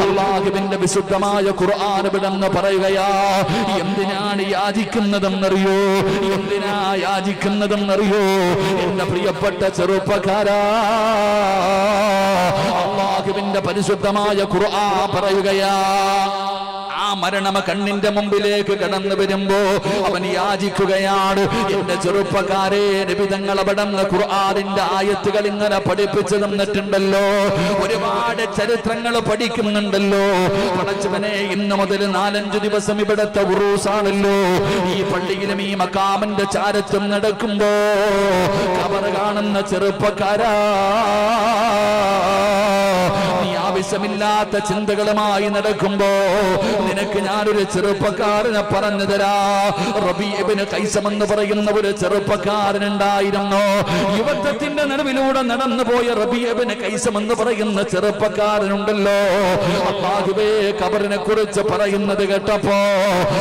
അള്ളാഹുവിന്റെ വിശുദ്ധമായ ഖുർആൻ വിടന്ന് പറയുകയാ എന്തിനാണ് യാചിക്കുന്നതെന്നറിയോ? എന്തിനാ യാചിക്കുന്നതെന്നറിയോ? എന്റെ പ്രിയപ്പെട്ട ചെറുപ്പക്കാരാ അള്ളാഹുവിന്റെ പരിശുദ്ധമായ ഖുർആൻ പറയുകയാ ആ മരണമ കണ്ണിന്റെ മുമ്പിലേക്ക് കടന്നു വരുമ്പോ അവൻ യാചിക്കുകയാണ്. എന്റെ ചെറുപ്പക്കാരെ നിബിതങ്ങൾ അവിടുന്ന് ഖുർആാനിന്റെ ആയത്തുകൾ ഇങ്ങനെ പഠിപ്പിച്ചു തന്നിട്ടുണ്ടല്ലോ ഒരുപാട് ചരിത്രങ്ങൾ പഠിക്കുന്നുണ്ടല്ലോ. പടച്ചവനെ ഇന്ന് മുതൽ നാലഞ്ചു ദിവസം ഇവിടത്തെ ഉറൂസാണല്ലോ. ഈ പള്ളിയിലും ഈ മക്കാമന്റെ ചാരത്തും നടക്കുമ്പോ കവർ കാണുന്ന ചെറുപ്പക്കാരാ. ആവശ്യമില്ലാത്ത ചിന്തകളുമായി നടക്കുമ്പോ നിനക്ക് ഞാനൊരു ചെറുപ്പക്കാരനെ പറഞ്ഞു തരാ. കൈസമെന്ന് പറയുന്ന ഒരു ചെറുപ്പക്കാരൻ ഉണ്ടായിരുന്നു യുവത്വത്തിന്റെ നടുവിലൂടെ നടന്നു പോയ റബീബിന് കൈസമെന്ന് പറയുന്ന ചെറുപ്പക്കാരനുണ്ടല്ലോ. ഉണ്ടല്ലോ കബറിനെ കുറിച്ച് പറയുന്നത് കേട്ടപ്പോ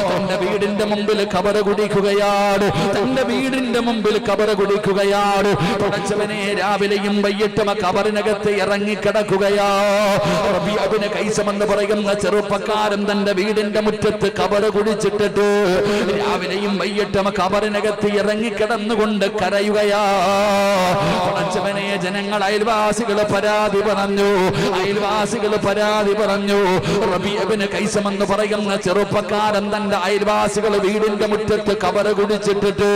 തന്റെ വീടിന്റെ മുമ്പിൽ കബറ കുടിക്കുകയാണ് തന്റെ വീടിന്റെ മുമ്പിൽ കബറ കുടിക്കുകയാണ് പടച്ചവനെ രാവിലെയും വൈകിട്ടും കബറിനകത്ത് ഇറങ്ങിക്കിടക്കുകയാ. കൈസമെന്ന് പറയുന്ന ചെറുപ്പക്കാരൻ തന്റെ വീടിന്റെ മുറ്റത്ത് കബറ് കുടിച്ചിട്ടിട്ട് രാവിലെയും വൈകിട്ടും കബറിനകത്ത് ഇറങ്ങിക്കിടന്നുകൊണ്ട് കരയുകയാ. പടച്ചവനെ ജനങ്ങൾ അയൽവാസികൾ പരാതി പറഞ്ഞു. അയൽവാസികൾ പരാതി പറഞ്ഞു. റബീഅബിന് കൈസമെന്ന് പറയുന്ന ചെറുപ്പക്കാരൻ തന്റെ അയൽവാസികൾ വീടിന്റെ മുറ്റത്ത് കബറ് കുടിച്ചിട്ടിട്ട്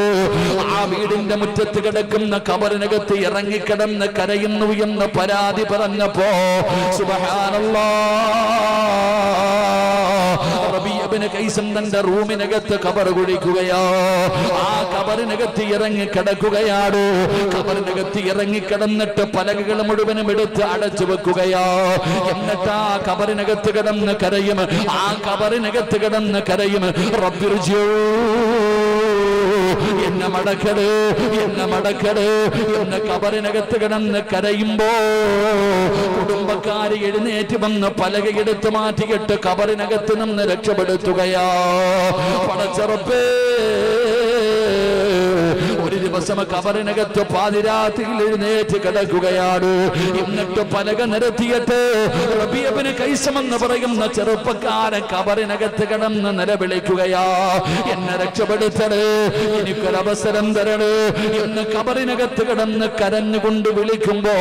ആ വീടിന്റെ മുറ്റത്ത് കിടക്കുന്ന കബറിനകത്ത് ഇറങ്ങിക്കിടന്ന് കരയുന്നു എന്ന് പരാതി പറഞ്ഞപ്പോ കൈസം തന്റെ റൂമിനകത്ത് കബർ കുഴിക്കുകയോ ആ കബറിനകത്ത് ഇറങ്ങി കിടക്കുകയാണ് കബറിനകത്ത് ഇറങ്ങി കിടന്നിട്ട് പലകകൾ മുഴുവനും എടുത്ത് അടച്ചു വെക്കുകയോ. എന്നിട്ട് ആ കബറിനകത്ത് കിടന്ന് കരയും. ആ കബറിനകത്ത് കിടന്ന് കരയും. റബ്ബിർജൂ എന്നെ മടക്കട് എന്നെ മടക്കട് എന്നെ കബറിനകത്ത് കിടന്ന് കരയുമ്പോ കുടുംബക്കാര് എഴുന്നേറ്റ് വന്ന് പലകയെടുത്ത് മാറ്റിയിട്ട് കബറിനകത്ത് നിന്ന് രക്ഷപ്പെടുത്തുകയാ. പടച്ചറപ്പേ ദിവസം കബറിനകത്ത് പാതിരാത്രിയിൽ എഴുന്നേറ്റ് കിടക്കുകയാണ്. എന്നിട്ട് പലക നിരത്തിയിട്ട് റബിയബിന് കൈസമെന്ന് പറയുന്ന ചെറുപ്പക്കാരൻ കബറിനകത്ത് കിടന്ന് നിലവിളിക്കുകയാ. എന്നെ രക്ഷപ്പെടുത്തണ് എനിക്കൊരവസരം തരണേ എന്ന് കബറിനകത്ത് കിടന്ന് കരഞ്ഞുകൊണ്ട് വിളിക്കുമ്പോ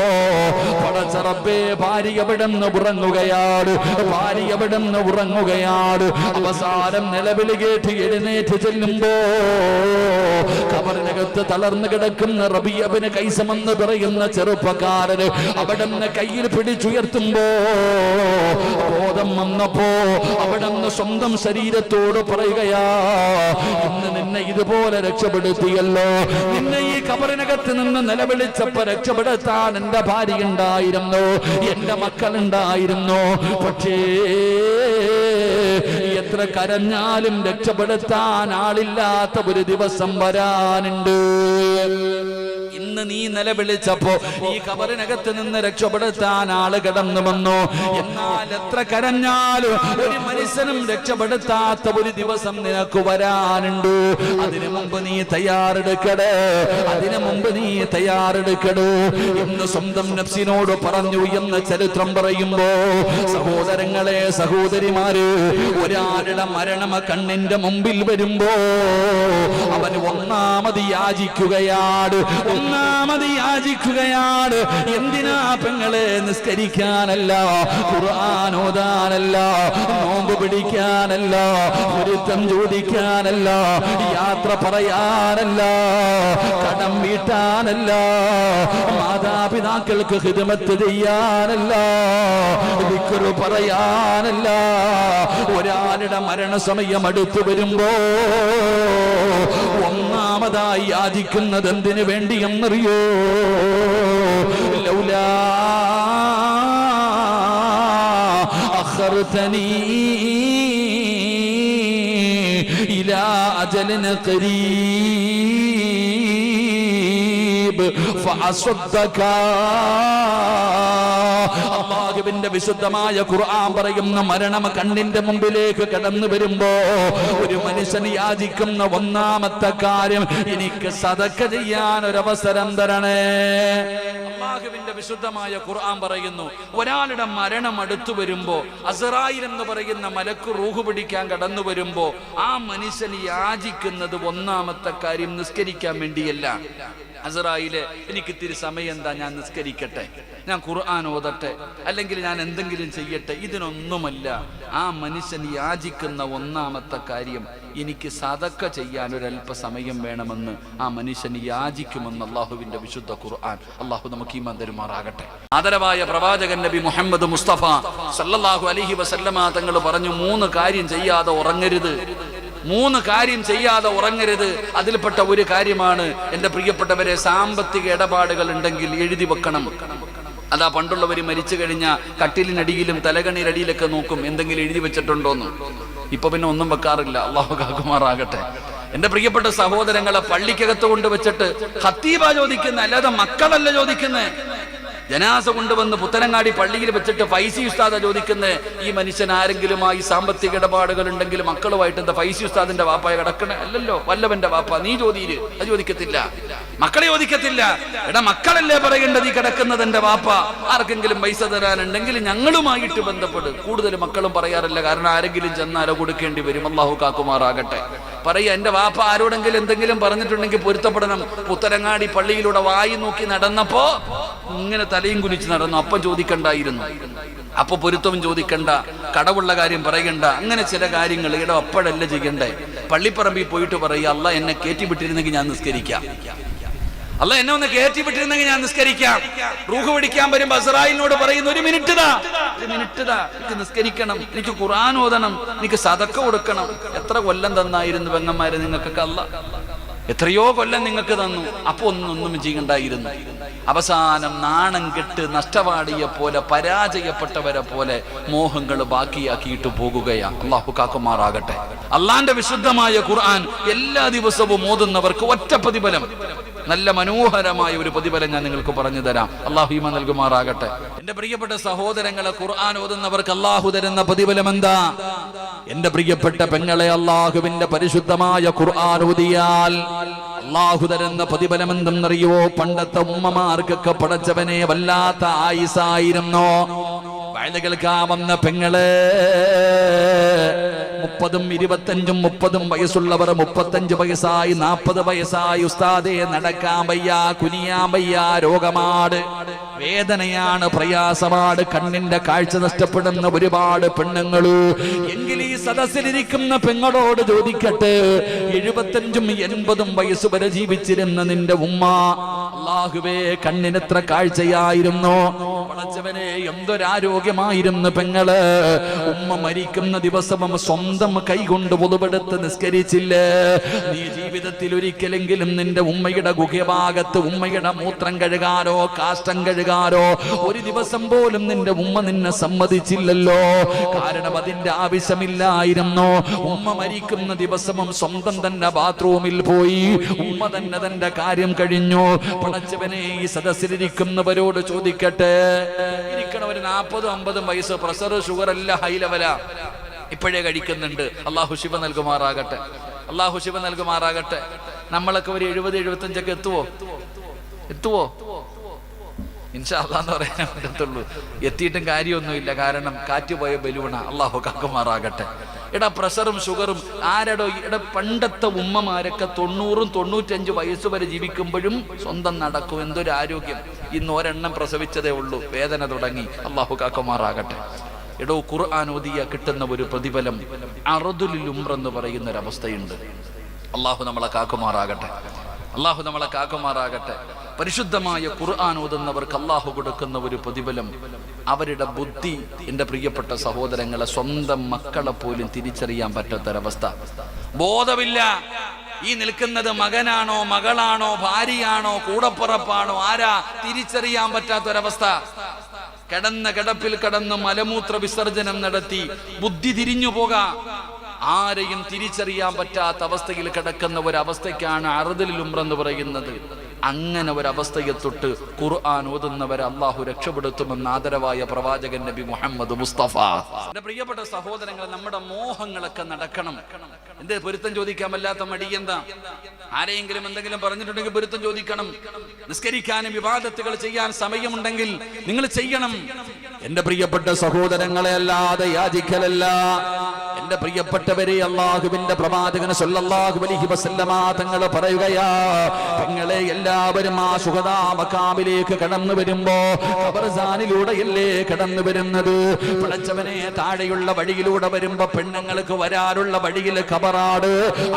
പടച്ചറപ്പേ ഭാര്യ എവിടെന്ന് ഉറങ്ങുകയാണ്. ഭാര്യ എവിടെന്ന് ഉറങ്ങുകയാണ്. അവസാനം നിലവിളി കേട്ട് എഴുന്നേറ്റ് ചെല്ലുമ്പോ കബറിനകത്ത് തളർന്നു കിടക്കുന്ന റബിയബിന് കൈസമെന്ന് പറയുന്ന ചെറുപ്പക്കാരന് അവിടെ നിന്ന് കയ്യിൽ പിടിച്ചുയർത്തുമ്പോ ബോധം വന്നപ്പോ അവിടെ നിന്ന് സ്വന്തം ശരീരത്തോട് പറയുകയാ ഇന്ന് നിന്നെ ഇതുപോലെ രക്ഷപ്പെടുത്തിയല്ലോ. നിന്നെ ഈ കബറിനകത്ത് നിന്ന് നിലവിളിച്ചപ്പോ രക്ഷപ്പെടുത്താൻ എന്റെ ഭാര്യ ഉണ്ടായിരുന്നു എന്റെ മക്കളുണ്ടായിരുന്നു പക്ഷേ എത്ര കരഞ്ഞാലും രക്ഷപ്പെടുത്താൻ ആളില്ലാത്ത ഒരു ദിവസം വരാനുണ്ട്. الرحيم. ഇന്ന് നീ നിലവിളിച്ചപ്പോ ഈ കബറിനകത്ത് നിന്ന് രക്ഷപ്പെടുത്താൻ ആൾ കിടന്നു വന്നു. എന്നാൽ എത്ര കരഞ്ഞാലും ഒരു മനുഷ്യനും രക്ഷപ്പെടുത്താത്ത ഒരു ദിവസം നിനക്ക് വരാനുണ്ട്. അതിനു മുമ്പ് നീ തയ്യാറെടുക്കടേ. അതിനു മുമ്പ് നീ തയ്യാറെടുക്കടൂ എന്ന് സ്വന്തം നഫ്സിനോട് പറഞ്ഞു എന്ന് ചരിത്രം പറയുമ്പോ സഹോദരങ്ങളെ സഹോദരിമാര് ഒരാളുടെ മരണമ കണ്ണിന്റെ മുമ്പിൽ വരുമ്പോ അവൻ ഒന്നാമത് യാചിക്കുകയാണ്. ഒന്നാമത് യാചിക്കുകയാണ്. എന്തിനാ പെങ്ങളെ നിസ്കരിക്കാനല്ല? ഖുർആൻ ഓതാനല്ല. നോമ്പ് പിടിക്കാനല്ല. ഒരുത്തം ചോദിക്കാനല്ല. യാത്ര പറയാനല്ല. കടം വീട്ടാനല്ല. മാതാപിതാക്കൾക്ക് ഹിതമത്ത് ചെയ്യാനല്ല. വിക്കുറു പറയാനല്ല. ഒരാളുടെ മരണസമയം അടുത്തു വരുമ്പോ ഒന്നാമതായി യാചിക്കുന്നത് എന്തിനു വേണ്ടി എന്നറിയോ ലൗലാ അഖർതനീ ഖരീബ് ഫഅസ്വദ്ദക അല്ലാഹുവിന്റെ അള്ളാഹുവിന്റെ വിശുദ്ധമായ ഖുർആൻ പറയുന്ന മരണം കണ്ണിന്റെ മുമ്പിലേക്ക് കടന്നു വരുമ്പോ ഒരു മനുഷ്യൻ യാചിക്കുന്ന ഒന്നാമത്തെ കാര്യം എനിക്ക് സതക്ക ചെയ്യാൻ ഒരവസരം തരണേ. അള്ളാഹുവിന്റെ വിശുദ്ധമായ ഖുർആൻ പറയുന്നു ഒരാളുടെ മരണം അടുത്തു വരുമ്പോ അസറായിൽ എന്ന് പറയുന്ന മലക്ക് റൂഹ് പിടിക്കാൻ കടന്നു വരുമ്പോ ആ മനുഷ്യൻ യാചിക്കുന്നത് ഒന്നാമത്തെ കാര്യം നിസ്കരിക്കാൻ വേണ്ടിയല്ല. അസറായിലെ എനിക്ക് ഇത്തിരി സമയം എന്താ ഞാൻ നിസ്കരിക്കട്ടെ? ഞാൻ ഖുർആൻ ഓതട്ടെ? അല്ലെങ്കിൽ ഞാൻ എന്തെങ്കിലും ചെയ്യട്ടെ? ഇതിനൊന്നുമല്ല. ആ മനുഷ്യൻ യാചിക്കുന്ന ഒന്നാമത്തെ കാര്യം എനിക്ക് സതക്ക ചെയ്യാൻ ഒരല്പ സമയം വേണമെന്ന് ആ മനുഷ്യൻ യാചിക്കുമെന്ന് അള്ളാഹുവിന്റെ വിശുദ്ധ ഖുർആൻ അള്ളാഹു നമുക്ക് ഈ തരുമാറാകട്ടെ. ആദരവായ പ്രവാചകൻ നബി മുഹമ്മദ് മുസ്തഫ സല്ലല്ലാഹു അലൈഹി വസല്ലമ തങ്ങൾ പറഞ്ഞു മൂന്ന് കാര്യം ചെയ്യാതെ ഉറങ്ങരുത്. മൂന്ന് കാര്യം ചെയ്യാതെ ഉറങ്ങരുത്. അതിൽപ്പെട്ട ഒരു കാര്യമാണ് എന്റെ പ്രിയപ്പെട്ടവരെ സാമ്പത്തിക ഇടപാടുകൾ ഉണ്ടെങ്കിൽ എഴുതി വെക്കണം. അതാ പണ്ടുള്ളവർ മരിച്ചു കഴിഞ്ഞ കട്ടിലിനടിയിലും തലകണിരടിയിലൊക്കെ നോക്കും എന്തെങ്കിലും എഴുതി വെച്ചിട്ടുണ്ടോന്ന്. ഇപ്പൊ പിന്നെ ഒന്നും വെക്കാറില്ല. അള്ളാഹു കാക്കുമാറാകട്ടെ. എന്റെ പ്രിയപ്പെട്ട സഹോദരങ്ങളെ പള്ളിക്കകത്ത് കൊണ്ടുവച്ചിട്ട് ഹത്തീബ ചോദിക്കുന്ന അല്ലാതെ മക്കളല്ല ചോദിക്കുന്നേ. ജനാസ കൊണ്ടുവന്ന് പുത്തനങ്ങാടി പള്ളിയിൽ വെച്ചിട്ട് ഫൈസി ഉസ്താദ ചോദിക്കുന്നത് ഈ മനുഷ്യൻ ആരെങ്കിലുമായി സാമ്പത്തിക ഇടപാടുകൾ ഉണ്ടെങ്കിൽ മക്കളുമായിട്ട് എന്താ ഫൈസി ഉസ്താദിന്റെ വാപ്പായ കിടക്കണേ? അല്ലല്ലോ വല്ലവന്റെ വാപ്പ നീ ചോദിയിൽ അത് ചോദിക്കത്തില്ല. മക്കളെ ചോദിക്കത്തില്ല. എടാ മക്കളല്ലേ പറയേണ്ടത് ഈ കിടക്കുന്നത് എന്റെ വാപ്പ? ആർക്കെങ്കിലും പൈസ തരാനുണ്ടെങ്കിൽ ഞങ്ങളുമായിട്ട് ബന്ധപ്പെടും. കൂടുതൽ മക്കളും പറയാറില്ല കാരണം ആരെങ്കിലും ചെന്നാലോ കൊടുക്കേണ്ടി വരും. അള്ളാഹു കാക്കുമാറാകട്ടെ. പറയുക എന്റെ വാപ്പ ആരോടെങ്കിലും എന്തെങ്കിലും പറഞ്ഞിട്ടുണ്ടെങ്കിൽ പൊരുത്തപ്പെടണം. പുത്തരങ്ങാടി പള്ളിയിലൂടെ വായി നോക്കി നടന്നപ്പോ ഇങ്ങനെ തലയും കുനിച്ച് നടന്നു. അപ്പം ചോദിക്കണ്ടായിരുന്നു. അപ്പൊ പൊരുത്തവും ചോദിക്കണ്ട. കടവുള്ള കാര്യം പറയണ്ട. അങ്ങനെ ചില കാര്യങ്ങൾ ഇവിടെ അപ്പോഴല്ല ചെയ്യണ്ടേ. പള്ളിപ്പറമ്പിൽ പോയിട്ട് പറയുക അല്ല എന്നെ കയറ്റി വിട്ടിരുന്നെങ്കിൽ ഞാൻ നിസ്കരിക്കാം. അല്ല എന്നെ ഒന്ന് കയറ്റി വിട്ടിരുന്നെങ്കിൽ ഞാൻ നിസ്കരിക്കാം. റൂഹ് പിടിക്കാൻ വരുമ്പോ അസറായിലിനോട് പറയുന്ന ഒരു മിനിറ്റ് താ ഒരു മിനിറ്റ് താ എനിക്ക് നിസ്കരിക്കണം. എനിക്ക് ഖുറാൻ ഓതണം. എനിക്ക് സതക്ക കൊടുക്കണം. എത്ര കൊല്ലം തന്നായിരുന്നു പെങ്ങന്മാരെ നിങ്ങൾക്കൊക്കെ അല്ല? എത്രയോ കൊല്ലം നിങ്ങൾക്ക് തന്നു. അപ്പൊ ഒന്നും ഒന്നും ചെയ്യണ്ടായിരുന്നു. അവസാനം നാണം കെട്ട് നഷ്ടവാടിയെ പോലെ പരാജയപ്പെട്ടവരെ പോലെ മോഹങ്ങൾ ബാക്കിയാക്കിയിട്ട് പോകുകയാണ് അള്ളാഹു കാക്കുമാറാകട്ടെ. അള്ളാന്റെ വിശുദ്ധമായ ഖുർആൻ എല്ലാ ദിവസവും ഓതുന്നവർക്ക് ഒറ്റ പ്രതിഫലം. നല്ല മനോഹരമായ ഒരു പ്രതിഫലം ഞാൻ നിങ്ങൾക്ക് പറഞ്ഞു തരാം. അള്ളാഹു ഈമ നൽകുമാറാകട്ടെ. എന്റെ പ്രിയപ്പെട്ട സഹോദരങ്ങളെ ഖുർആൻ ഓതുന്നവർക്ക് അള്ളാഹു തരുന്ന പ്രതിഫലം എന്താ? എന്റെ പ്രിയപ്പെട്ട പെങ്ങളെ അള്ളാഹുവിന്റെ പരിശുദ്ധമായ ഖുർആൻ ഓതിയാൽ അള്ളാഹു തരുന്ന പ്രതിഫലം എന്തെന്നറിയോ പണ്ടത്തെ ഉമ്മമാർക്കൊക്കെ പടച്ചവനെ വല്ലാത്ത ആയിസായിരുന്നോ? വയലുകൾക്കാവുന്ന പെങ്ങളെ മുപ്പതും ഇരുപത്തഞ്ചും മുപ്പതും വയസ്സുള്ളവർ മുപ്പത്തഞ്ച് വയസ്സായി നാൽപ്പത് വയസ്സായി. ഉസ്താദെ നടക്കാൻ വയ്യ കുനിയാൻ വയ്യ രോഗമാട്. വേദനയാണ് പ്രയാസമാണ്. കണ്ണിന്റെ കാഴ്ച നഷ്ടപ്പെടുന്ന ഒരുപാട് പെണ്ണുങ്ങൾ എങ്കിൽ ഈ സദസ്സിലിരിക്കുന്ന പെങ്ങളോട് ചോദിക്കട്ടെ എഴുപത്തഞ്ചും എൺപതും വയസ്സ് വരെ ജീവിച്ചിരുന്ന നിന്റെ ഉമ്മ അള്ളാഹുവേ കണ്ണിനെത്ര കാഴ്ചയായിരുന്നു? വളച്ചവനെ എന്തൊരാരോഗ്യമായിരുന്നു പെങ്ങൾ? ഉമ്മ മരിക്കുന്ന ദിവസവും സ്വന്തം കൈകൊണ്ട് പൊതുപെടുത്ത് നിസ്കരിച്ചില്ലേ? നീ ജീവിതത്തിൽ ഒരിക്കലെങ്കിലും നിന്റെ ഉമ്മയുടെ ഗുഹ്യഭാഗത്ത് ഉമ്മയുടെ മൂത്രം കഴുകാനോ കാഷ്ടം കഴുകാനോ ഒരു ദിവസം പോലും നിന്റെ ഉമ്മ നിന്നെ സമ്മതിച്ചില്ലല്ലോ. കാരണം അതിന്റെ ആവശ്യമില്ലായിരുന്നു. ഉമ്മ മരിക്കുന്ന ദിവസവും സ്വന്തം തന്നെ ബാത്റൂമിൽ പോയി. ഉമ്മ തന്നെ തന്റെ കാര്യം കഴിഞ്ഞു. പടച്ചവനെ ഈ സദസ്സിലിരിക്കുന്നവരോട് ചോദിക്കട്ടെ? ഇരിക്കണവര് നാൽപ്പതും അമ്പതും വയസ്സ് പ്രഷർ ഷുഗർ എല്ലാം ഹൈ ലെവലാ ഇപ്പോഴേ കഴിക്കുന്നുണ്ട്. അള്ളാഹു ശിവ നൽകുമാറാകട്ടെ. അള്ളാഹു ശിവ നൽകുമാറാകട്ടെ. നമ്മളൊക്കെ ഒരു എഴുപത് എഴുപത്തഞ്ചൊക്കെ എത്തുവോ? എത്തുവോ? ഇൻഷാല്ലാന്ന് പറയാൻ പറ്റത്തുള്ളൂ. എത്തിയിട്ടും കാര്യമൊന്നുമില്ല. കാരണം കാറ്റ് പോയ ബലൂണ. അള്ളാഹു കാക്കുമാറാകട്ടെ. എടാ പ്രഷറും ഷുഗറും ആരടോ ഇട പണ്ടത്തെ ഉമ്മമാരൊക്കെ തൊണ്ണൂറും തൊണ്ണൂറ്റഞ്ച് വയസ്സ് വരെ ജീവിക്കുമ്പോഴും സ്വന്തം നടക്കും. എന്തൊരു ആരോഗ്യം. ഇന്ന് ഒരെണ്ണം പ്രസവിച്ചതേ ഉള്ളൂ. വേദന തുടങ്ങി. അള്ളാഹു കാക്കുമാറാകട്ടെ. എടോ ഖുർആൻ ഓതിയ കിട്ടുന്ന ഒരു പ്രതിഫലം അറുതുലിൽ ഉംറെന്ന് പറയുന്ന ഒരു അവസ്ഥയുണ്ട് അള്ളാഹു നമ്മളെ കാക്കുമാറാകട്ടെ. അള്ളാഹു നമ്മളെ കാക്കുമാറാകട്ടെ. പരിശുദ്ധമായ ഖുർആൻ ഓതുന്നവർക്ക് അള്ളാഹു കൊടുക്കുന്ന ഒരു പ്രതിഫലം അവരുടെ ബുദ്ധി എന്റെ പ്രിയപ്പെട്ട സഹോദരങ്ങളെ സ്വന്തം മക്കളെ പോലും തിരിച്ചറിയാൻ പറ്റാത്തൊരവസ്ഥ. ബോധമില്ല. ഈ നിൽക്കുന്നത് മകനാണോ മകളാണോ ഭാര്യയാണോ കൂടപ്പുറപ്പാണോ ആരാ? തിരിച്ചറിയാൻ പറ്റാത്തൊരവസ്ഥ. കിടന്ന കിടപ്പിൽ കിടന്ന് മലമൂത്ര വിസർജനം നടത്തി. ബുദ്ധി തിരിഞ്ഞു പോകാം. ആരെയും തിരിച്ചറിയാൻ പറ്റാത്ത അവസ്ഥയിൽ കിടക്കുന്ന ഒരവസ്ഥയ്ക്കാണ് അറുതലിൽ ഉംറെന്ന് പറയുന്നത്. അങ്ങനെ ഒരവസ്ഥയെ തൊട്ട് ഖുർആൻ ഓതുന്നവരെ അള്ളാഹു രക്ഷപ്പെടുത്തുമെന്ന് ആദരവായ പ്രവാചകൻ നബി മുഹമ്മദ് മുസ്തഫ. എന്റെ പ്രിയപ്പെട്ട സഹോദരങ്ങൾ നമ്മുടെ മോഹങ്ങളൊക്കെ നടക്കണം. എന്തേ പൊരുത്തം ചോദിക്കാൻ വല്ലാത്ത മടി എന്താ? ആരെയെങ്കിലും എന്തെങ്കിലും പറഞ്ഞിട്ടുണ്ടെങ്കിൽ പൊരുത്തം ചോദിക്കണം. നിസ്കരിക്കാനും വിവാദത്തുകൾ ചെയ്യാൻ സമയമുണ്ടെങ്കിൽ നിങ്ങൾ ചെയ്യണം. എന്റെ പ്രിയപ്പെട്ട സഹോദരങ്ങളെ അല്ലാതെ യാചിക്കലല്ല. എന്റെ പ്രിയപ്പെട്ടവരെ അള്ളാഹുവിന്റെ പ്രവാചകന് സല്ലല്ലാഹു അലൈഹി വസല്ലമ തങ്ങൾ പറയുകയാ തങ്ങളെ എല്ലാവരും ആ സുഖദാ മക്കാമിലേക്ക് കടന്നു വരുമ്പോ ഖബർസാനിലൂടെയല്ലേ കടന്നു വരുന്നത്? പിളച്ചവനെ താഴെയുള്ള വഴിയിലൂടെ വരുമ്പോ പെണ്ണുങ്ങൾക്ക് വരാനുള്ള വഴിയിൽ കബറാട്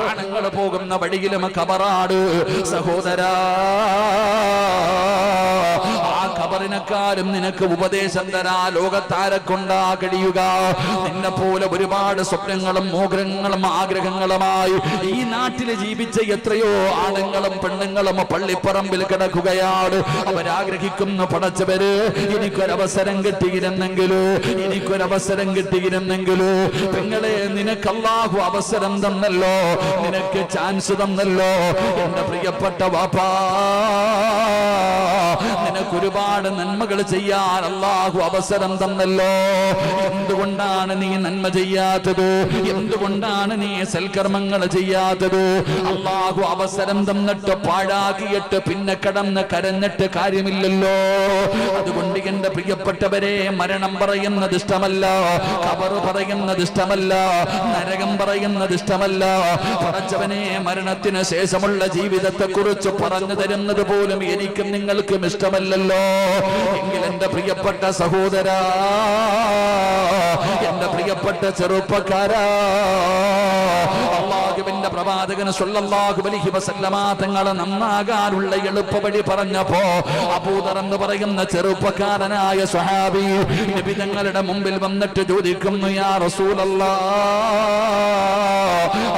ആണുങ്ങൾ പോകുന്ന വഴിയിലും കബറാട് സഹോദരാ ആ നിനക്ക് ഉപദേശം തരാ. ലോകത്താരെ കൊണ്ടാ കഴിയുക? നിന്നെ പോലെ ഒരുപാട് സ്വപ്നങ്ങളും മോഗ്രങ്ങളും ആഗ്രഹങ്ങളുമായി ഈ നാട്ടിൽ ജീവിച്ച എത്രയോ ആണുങ്ങളും പെണ്ണുങ്ങളും പള്ളിപ്പറമ്പിൽ കിടക്കുകയാണ്. അവരാഗ്രഹിക്കുന്ന പടച്ചവര് എനിക്കൊരവസരം കിട്ടിയിരുന്നെങ്കിലോ എനിക്കൊരവസരം കിട്ടിയിരുന്നെങ്കിലോ പെങ്ങളെ നിനക്ക് അവസരം തന്നല്ലോ. നിനക്ക് ചാൻസ് തന്നല്ലോ. എന്റെ പ്രിയപ്പെട്ട വാപ്പാ നിനക്ക് ഒരുപാട് നന്മകൾ ചെയ്യാൻ അള്ളാഹു അവസരം തന്നല്ലോ. എന്തുകൊണ്ടാണ് നീ നന്മ ചെയ്യാത്തത്? എന്തുകൊണ്ടാണ് നീ സൽക്കർമ്മങ്ങൾ ചെയ്യാത്തത്? അള്ളാഹു അവസരം തന്നിട്ട് പാഴാക്കിയിട്ട് പിന്നെ കടന്ന് കരഞ്ഞിട്ട് കാര്യമില്ലല്ലോ. അതുകൊണ്ട് എന്റെ പ്രിയപ്പെട്ടവരെ മരണം പറയുന്നത് ഇഷ്ടമല്ല കവറ് പറയുന്നത് ഇഷ്ടമല്ല നരകം പറയുന്നത് ഇഷ്ടമല്ല. പറഞ്ഞവനെ മരണത്തിന് ശേഷമുള്ള ജീവിതത്തെ കുറിച്ച് പറഞ്ഞു തരുന്നത് പോലും എനിക്കും നിങ്ങൾക്കും ഇഷ്ടമല്ലല്ലോ. എന്റെ പ്രിയപ്പെട്ട സഹോദരാ എന്റെ പ്രിയപ്പെട്ട ചെറുപ്പക്കാരാ അള്ളാഹുവിന്റെ പ്രവാചകന് സല്ലല്ലാഹു അലൈഹി വസല്ലമ തങ്ങളെ നന്നാകാനുള്ള എളുപ്പവഴി പറഞ്ഞപ്പോ അബൂദർ എന്ന് പറയുന്ന ചെറുപ്പക്കാരനായ സ്വഹാബി നബി തങ്ങളുടെ മുമ്പിൽ വന്നിട്ട് ചോദിക്കുന്നു യാ റസൂലല്ലാ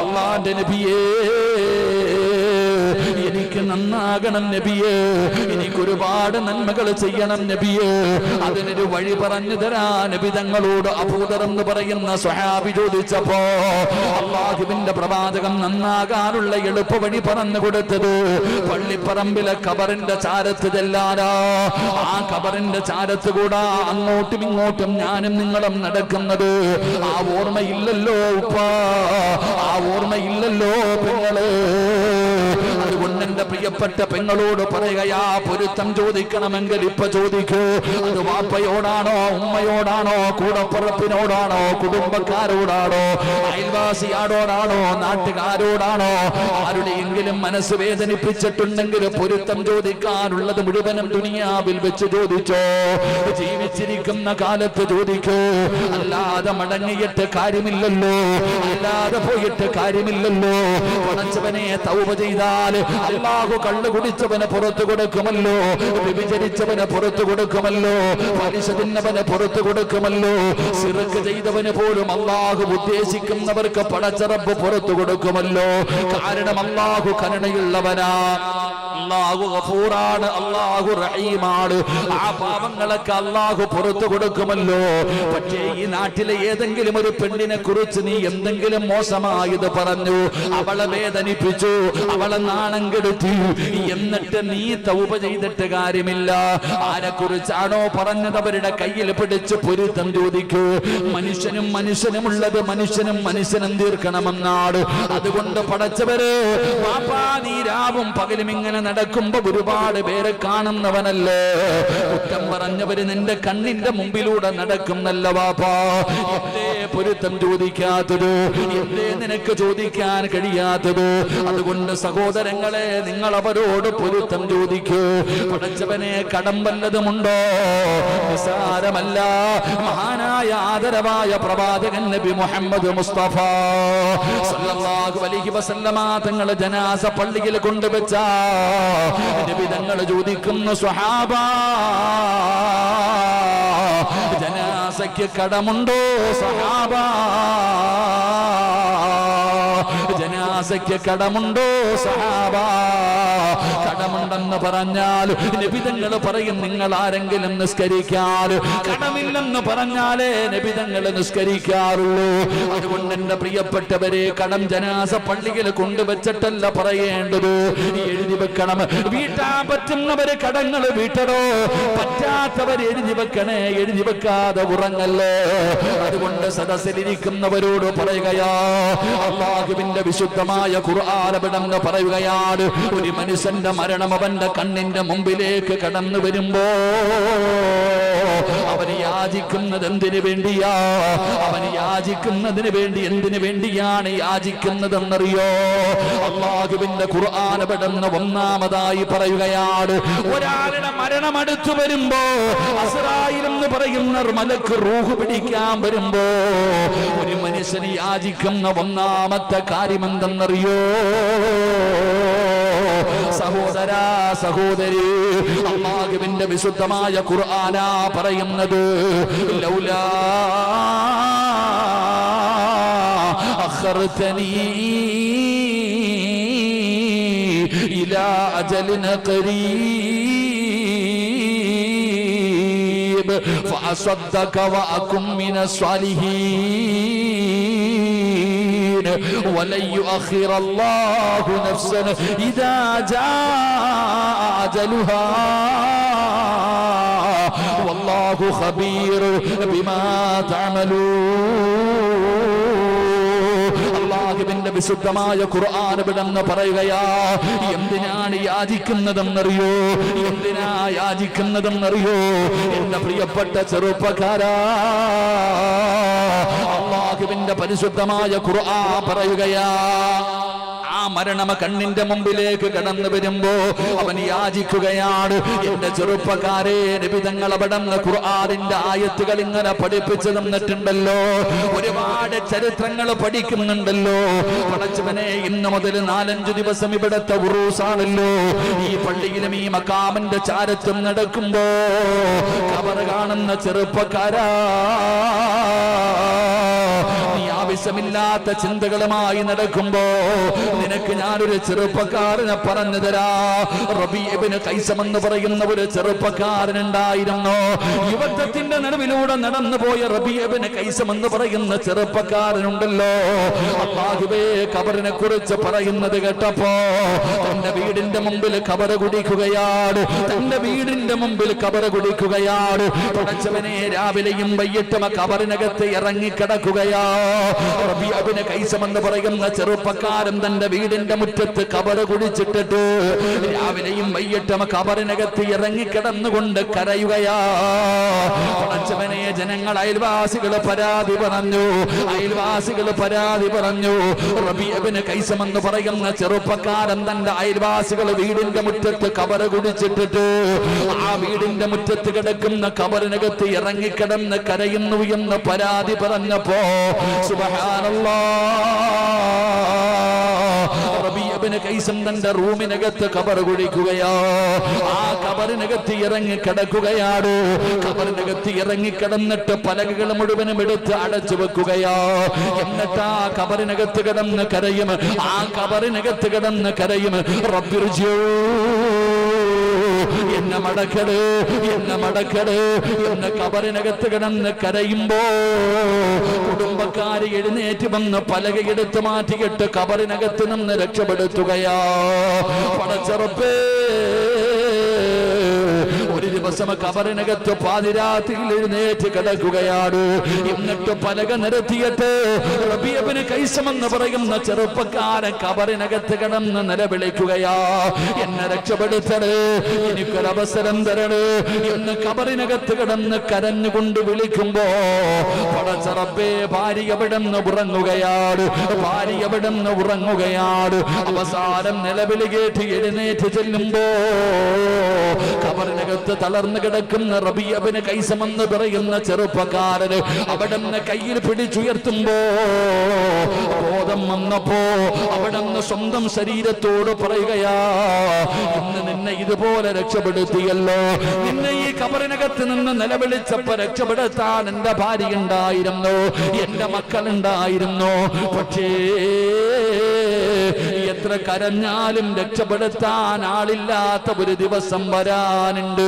അള്ളാന്റെ നബിയേ നന്നാകണം നബിയേ. എനിക്ക് ഒരുപാട് നന്മകൾ ചെയ്യണം നബിയേ. അതിനൊരു വഴി പറഞ്ഞു തരാ നബി തങ്ങളോട് അഭൂതർ എന്ന് പറയുന്ന സ്വഹാബി ചോദിച്ചപ്പോ അള്ളാഹുവിന്റെ പ്രവാചകം നന്നാകാനുള്ള എളുപ്പ വഴി പറഞ്ഞു കൊടുത്തത് പള്ളിപ്പറമ്പിലെ കബറിന്റെ ചാരത്ത് ചെല്ലാനാ. ആ കബറിന്റെ ചാരത്ത് കൂടാ അങ്ങോട്ടും ഇങ്ങോട്ടും ഞാനും നിങ്ങളും നടക്കുന്നത്. ആ ഓർമ്മയില്ലല്ലോ ഉപ്പാ. ആ ഓർമ്മയില്ലല്ലോ പെങ്ങൾ. അതുകൊണ്ട് പ്രിയപ്പെട്ട പെങ്ങളോട് പറയുകയാ പൊരുത്തം ചോദിക്കണമെങ്കിൽ ഇപ്പൊ ചോദിക്കൂ. അത് വാപ്പയോടാണോ ഉമ്മയോടാണോ കൂടപ്പുറപ്പിനോടാണോ കുടുംബക്കാരോടാണോ അയൽവാസിയാടോടാണോ നാട്ടുകാരോടാണോ ആരുടെയെങ്കിലും മനസ്സ് വേദനിപ്പിച്ചിട്ടുണ്ടെങ്കിൽ പൊരുത്തം ചോദിക്കാനുള്ളത് മുഴുവനും ദുനിയാവിൽ വെച്ച് ചോദിച്ചോ. ജീവിച്ചിരിക്കുന്ന കാലത്ത് ചോദിക്കൂ. അല്ലാതെ മടങ്ങിയിട്ട് കാര്യമില്ലല്ലോ. അല്ലാതെ പോയിട്ട് കാര്യമില്ലല്ലോ. പടച്ചവനെ തൗപ ചെയ്താൽ അള്ളാഹു കള്ളു കുടിച്ചവനെ പുറത്തു കൊടുക്കുമല്ലോ വ്യഭിചരിച്ചവനെ പുറത്തു കൊടുക്കുമല്ലോ പലിശ പുറത്തു കൊടുക്കുമല്ലോ സിറക്ക് ചെയ്തവന് പോലും അള്ളാഹു ഉദ്ദേശിക്കുന്നവർക്ക് പടച്ചറപ്പ് പുറത്തു കൊടുക്കുമല്ലോ. കാരണം അള്ളാഹു കരുണയുള്ളവനാ. അള്ളാഹു ഗഫൂറാണ് അള്ളാഹു റഹീമാണ്. ആ പാപങ്ങളൊക്കെ അള്ളാഹു പുറത്തു കൊടുക്കുമല്ലോ. പക്ഷേ ഈ നാട്ടിലെ ഏതെങ്കിലും ഒരു പെണ്ണിനെ കുറിച്ച് നീ എന്തെങ്കിലും മോശമായത് പറഞ്ഞു അവളെ വേദനിപ്പിച്ചു അവളെ നാണം കെടുത്തി എന്നിട്ട് നീ തൗപ ചെയ്തിട്ട് കാര്യമില്ല. ആരെ കുറിച്ചാണോ പറഞ്ഞത് അവരുടെ കയ്യിൽ പിടിച്ച് പൊരുത്തം ചോദിക്കൂ. മനുഷ്യനും മനുഷ്യനുമുള്ളത് മനുഷ്യനും മനുഷ്യനും തീർക്കണമെന്നാണ്. അതുകൊണ്ട് പടച്ചവര് നീ രാവും പകലും ഇങ്ങനെ നടക്കുമ്പോ ഒരുപാട് പേരെ കാണുന്നവനല്ലേ? കുറ്റം പറഞ്ഞവര് നിന്റെ കണ്ണിന്റെ മുമ്പിലൂടെ നടക്കുന്നല്ല വാപ്പാ പൊരുത്തം ചോദിക്കാത്തത്? എന്തേ നിനക്ക് ചോദിക്കാൻ കഴിയാത്തത്? അതുകൊണ്ട് സഹോദരങ്ങളെ നിങ്ങൾ അവരോട് പൊരുത്തം ചോദിക്കൂ. പടച്ചവനെ കടം വല്ലതുമുണ്ടോ? നിസാരമല്ല മഹാനായ ആദരവായ പ്രവാചകൻ നബി മുഹമ്മദ് മുസ്തഫ. സല്ലല്ലാഹു അലൈഹി വസല്ലമ തങ്ങളെ ജനാസ പള്ളിയിൽ കൊണ്ടുവച്ച. നബി തങ്ങൾ ചോദിക്കുന്നു സ്വഹാബ ജനാസയ്ക്ക് കടമുണ്ടോ സ്വഹാബ ജനാ ജനാസയ്ക്ക് കടമുണ്ടോ സഹാബ? കടമുണ്ടെന്ന് പറഞ്ഞാൽ നിബിതങ്ങൾ പറയും നിങ്ങൾ ആരെങ്കിലും നിസ്കരിക്കാൻ കടമില്ലെന്ന് പറഞ്ഞാലേ നിബിതങ്ങൾ നിസ്കരിക്കാറുള്ളൂ. അതുകൊണ്ട് എന്റെ പ്രിയപ്പെട്ടവരെ കടം ജനാസ പള്ളിയിൽ കൊണ്ടുവച്ചിട്ടല്ല പറയേണ്ടത്. എഴുതി വെക്കണം. വീട്ടാൻ പറ്റുന്നവര് കടങ്ങൾ വീട്ടടോ. പറ്റാത്തവർ എഴുതി വെക്കണേ എഴുതി വെക്കാതെ ഉറങ്ങല്ലേ. അതുകൊണ്ട് സദസ്സിലിരിക്കുന്നവരോട് പറയുകയാ അള്ളാഹുവിന്റെ വിശുദ്ധമായ ഖുർആാനവിടങ്ങ് പറയുകയാണ്. ഒരു മനുഷ്യന്റെ മരണം അവന്റെ കണ്ണിന്റെ മുമ്പിലേക്ക് കടന്നു വരുമ്പോ അവന് യാചിക്കുന്നത് എന്തിനു വേണ്ടിയാ? അവന് യാചിക്കുന്നതിന് വേണ്ടി എന്തിനു വേണ്ടിയാണ് യാചിക്കുന്നതെന്നറിയോ? അള്ളാഹുവിന്റെ ഖുർആാനവിടന്ന് ഒന്നാമതായി പറയുകയാണ് ഒരാളുടെ മരണം അടുത്തു വരുമ്പോ അസറായിൽ എന്ന് പറയുന്ന മലക്ക് റൂഹ് പിടിക്കാൻ വരുമ്പോ ഒരു മനുഷ്യന് യാചിക്കുന്ന ഒന്നാമത്തെ കാര്യം എന്തെന്നറിയോ സഹോദരാ സഹോദരി അള്ളാഹുവിന്റെ വിശുദ്ധമായ ഖുർആനാ പറയുന്നത് ലൗലാ അഖർതനീ ഇലാ അജലിന قريب فأصدق وأكن من الصالحين ولن يؤخر الله نفسا إذا جاء أجلها والله خبير بما تعملون അള്ളാഹുവിന്റെ വിശുദ്ധമായ ഖുർആൻ വിടന്ന് പറയുകയാ എന്തിനാണ് യാചിക്കുന്നതെന്നറിയോ എന്തിനാ യാചിക്കുന്നതെന്നറിയോ എന്റെ പ്രിയപ്പെട്ട ചെറുപ്പക്കാരാ അള്ളാഹുവിന്റെ പരിശുദ്ധമായ ഖുർആൻ പറയുകയാ ആ കണ്ണിന്റെ മുമ്പിലേക്ക് കടന്നു വരുമ്പോ അവൻ യാചിക്കുകയാണ്. എന്റെ ചെറുപ്പക്കാരെ നിബിതങ്ങൾ അവിടെ ഖുർആാനിന്റെ ആയത്തുകൾ ഇങ്ങനെ പഠിപ്പിച്ചു തന്നിട്ടുണ്ടല്ലോ. ഒരുപാട് ചരിത്രങ്ങൾ പഠിക്കുന്നുണ്ടല്ലോ. പടച്ചവനെ ഇന്ന് മുതൽ നാലഞ്ചു ദിവസം ഇവിടത്തെ ഉറൂസാണല്ലോ. ഈ പള്ളിയിലും ഈ മക്കാമിന്റെ ചാരത്തും നടക്കുമ്പോ കവർ കാണുന്ന ചെറുപ്പക്കാരാ. ആവശ്യമില്ലാത്ത ചിന്തകളുമായി നടക്കുമ്പോ നിനക്ക് ഞാനൊരു ചെറുപ്പക്കാരനെ പറഞ്ഞു തരാ. റബീബിന് കൈസമെന്ന് പറയുന്ന ഒരു ചെറുപ്പക്കാരൻ ഉണ്ടായിരുന്നു യുവത്വത്തിന്റെ നടുവിലൂടെ നടന്നു പോയ റബീബിന് കൈസമെന്ന് പറയുന്ന ചെറുപ്പക്കാരനുണ്ടല്ലോ. അള്ളാഹുബേ കബറിനെ കുറിച്ച് പറയുന്നത് കേട്ടപ്പോ തന്റെ വീടിന്റെ മുമ്പിൽ കബറ് കുടിക്കുകയാണ് തന്റെ വീടിന്റെ മുമ്പിൽ കബറ് കുടിക്കുകയാണ് തുടച്ചവനെ രാവിലെയും വൈകിട്ടും കബറിനകത്ത് ഇറങ്ങിക്കിടക്കുകയാ. റബിയാബിന് കൈസമെന്ന് പറയുന്ന ചെറുപ്പക്കാരൻ തന്റെ വീടിന്റെ മുറ്റത്ത് കബറ് കുടിച്ചിട്ടിട്ട് രാവിലെയും വൈകിട്ടും കബറിനകത്ത് ഇറങ്ങിക്കിടന്നുകൊണ്ട് കരയുകയാ. പടച്ചവനെ ജനങ്ങൾ അയൽവാസികൾ പരാതി പറഞ്ഞു. അയൽവാസികൾ പരാതി പറഞ്ഞു. റബിയബിന് കൈസമെന്ന് പറയുന്ന ചെറുപ്പക്കാരൻ തന്റെ അയൽവാസികൾ വീടിന്റെ മുറ്റത്ത് കബറ് കുടിച്ചിട്ടിട്ട് ആ വീടിന്റെ മുറ്റത്ത് കിടക്കുന്ന കബറിനകത്ത് ഇറങ്ങിക്കിടന്ന് കരയുന്നു എന്ന് പരാതി പറഞ്ഞപ്പോ കൈസം തന്റെ റൂമിനകത്ത് കബർ കുഴിക്കുകയോ. ആ കബറിനകത്ത് ഇറങ്ങി കിടക്കുകയാണ്. കബറിനകത്ത് ഇറങ്ങി കിടന്നിട്ട് പലകകൾ മുഴുവനും എടുത്ത് അടച്ചു വെക്കുകയോ. എന്നിട്ട് ആ കബറിനകത്ത് കിടന്ന് കരയും. ആ കബറിനകത്ത് കിടന്ന് കരയും. റബ്ബിർജൂ എന്നെ മടക്കട് എന്നെ മടക്കട് എന്ന് കബറിനകത്ത് കിടന്ന് കരയുമ്പോ കുടുംബക്കാര് എഴുന്നേറ്റ് വന്ന് പലകയെടുത്ത് മാറ്റിയിട്ട് കബറിനകത്ത് നിന്ന് രക്ഷപ്പെടുത്തുകയാ. പടച്ചറപ്പേ ദിവസം കബറിനകത്ത് പാതിരാത്രിയിൽ എഴുന്നേറ്റ് കിടക്കുകയാണ്. എന്നിട്ട് പലക നിരത്തിയിട്ട് റബിയബിന് കൈസമെന്ന് പറയുന്ന ചെറുപ്പക്കാരൻ കബറിനകത്ത് കിടന്ന് നിലവിളിക്കുകയാ. എന്നെ രക്ഷപ്പെടുത്തണേ എനിക്കൊരവസരം തരണേ എന്ന് കബറിനകത്ത് കിടന്ന് കരഞ്ഞുകൊണ്ട് വിളിക്കുമ്പോ പടച്ചറപ്പേ ഭാര്യ എവിടെന്ന് ഉറങ്ങുകയാണ്? ഭാര്യ എവിടെന്ന് ഉറങ്ങുകയാണ്? അവസാനം നിലവിളി കേട്ട് എഴുന്നേറ്റ് ചെല്ലുമ്പോ കബറിനകത്ത് തല തളർന്നു കിടക്കുന്ന റബിയബിന് കൈസമെന്ന് പറയുന്ന ചെറുപ്പക്കാരന് അവിടെ നിന്ന് കയ്യിൽ പിടിച്ചുയർത്തുമ്പോ ബോധം വന്നപ്പോ അവിടെ നിന്ന് സ്വന്തം ശരീരത്തോട് പറയുകയാ ഇന്ന് നിന്നെ ഇതുപോലെ രക്ഷപ്പെടുത്തിയല്ലോ. നിന്നെ ഈ കബറിനകത്ത് നിന്ന് നിലവിളിച്ചപ്പോ രക്ഷപ്പെടുത്താൻ എന്റെ ഭാര്യ ഉണ്ടായിരുന്നു എന്റെ മക്കളുണ്ടായിരുന്നു പക്ഷേ എത്ര കരഞ്ഞാലും രക്ഷപ്പെടുത്താൻ ആളില്ലാത്ത ഒരു ദിവസം വരാനുണ്ട്.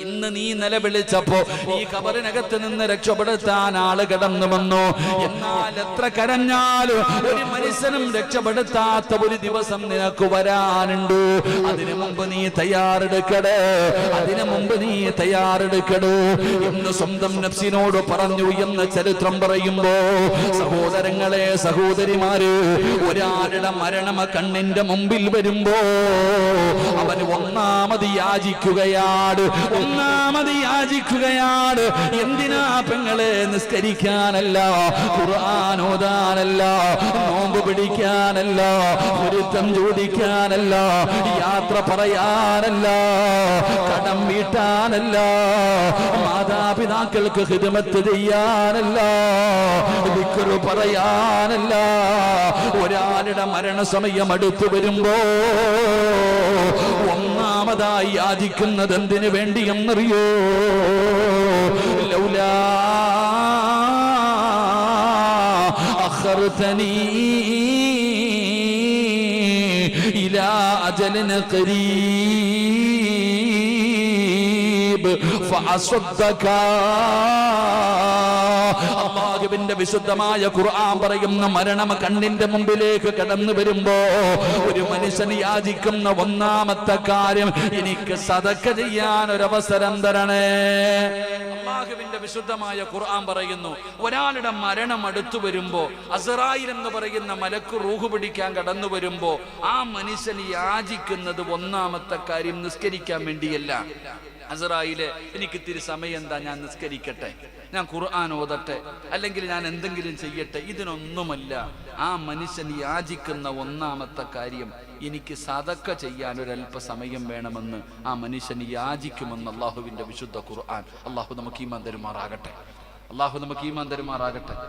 ഇന്ന് നീ നിലവിളിച്ചപ്പോ ഈ കബറിനകത്ത് നിന്ന് രക്ഷപ്പെടുത്താൻ ആൾ കടന്നു വന്നു. എന്നാൽ എത്ര കരഞ്ഞാലും ഒരു മനുഷ്യനും രക്ഷപ്പെടുത്താത്ത ഒരു ദിവസം നിനക്ക് വരാനുണ്ട്. അതിനു മുമ്പ് നീ തയ്യാറെടുക്കടേ. അതിനു മുമ്പ് നീ തയ്യാറെടുക്കടൂ എന്ന് സ്വന്തം നഫ്സിനോട് പറഞ്ഞു എന്ന് ചരിത്രം പറയുമ്പോ സഹോദരങ്ങളെ സഹോദരിമാര് ഒരാളുടെ മരണം കണ്ണിന്റെ മുമ്പിൽ വരുമ്പോ അവന് ഒന്നാമത് യാചിക്കുകയാണ്. ഒന്നാമത് യാചിക്കുകയാണ്. എന്തിനാ പെങ്ങളെ നിസ്കരിക്കാനല്ല? ഖുർആാനോദാനല്ല നോമ്പ് പിടിക്കാനല്ല? ഗുരുത്വം ചോദിക്കാനല്ല? യാത്ര പറയാനല്ല? കടം വീട്ടാനല്ല? മാതാപിതാക്കൾക്ക് ഹിതമത്ത് ചെയ്യാനല്ല? ദിക്റ് പറയാനല്ല? ഒരാളുടെ മരണസമയം അടുത്തു വരുമ്പോ ഒന്നാമതായി യാചിക്കുന്നത് എന്തിനു വേണ്ടിയെന്നറിയോ ലൗലാ അഖർതനീ ഇലാ അജലിൻ ഖരീബ് ഫഅസ്വദ്ദക അള്ളാഹുവിന്റെ വിശുദ്ധമായ ഖുർആൻ പറയുന്ന മരണം കണ്ണിന്റെ മുമ്പിലേക്ക് കടന്നു വരുമ്പോ ഒരു മനുഷ്യന് യാചിക്കുന്ന ഒന്നാമത്തെ കാര്യം എനിക്ക് സതക്ക ചെയ്യാൻ ഒരവസരം തരണേ. അള്ളാഹുവിന്റെ വിശുദ്ധമായ ഖുർആൻ പറയുന്നു ഒരാളുടെ മരണം അടുത്തു വരുമ്പോ അസറായിൽ എന്ന് പറയുന്ന മലക്ക് റൂഹ് പിടിക്കാൻ കടന്നു വരുമ്പോ ആ മനുഷ്യൻ യാചിക്കുന്നത് ഒന്നാമത്തെ കാര്യം നിസ്കരിക്കാൻ വേണ്ടിയല്ല. അസറായിലെ എനിക്ക് ഇത്തിരി സമയം എന്താ ഞാൻ നിസ്കരിക്കട്ടെ? ഞാൻ ഖുർആൻ ഓതട്ടെ അല്ലെങ്കിൽ ഞാൻ എന്തെങ്കിലും ചെയ്യട്ടെ ഇതിനൊന്നുമല്ല. ആ മനുഷ്യൻ യാചിക്കുന്ന ഒന്നാമത്തെ കാര്യം എനിക്ക് സതക്ക ചെയ്യാൻ ഒരല്പ സമയം വേണമെന്ന് ആ മനുഷ്യൻ യാചിക്കുമെന്ന് അള്ളാഹുവിന്റെ വിശുദ്ധ ഖുർആൻ. അള്ളാഹു നമുക്ക് ഈമാൻ തരുമാറാകട്ടെ. അള്ളാഹു നമുക്ക് ഈമാൻ തരുമാറാകട്ടെ.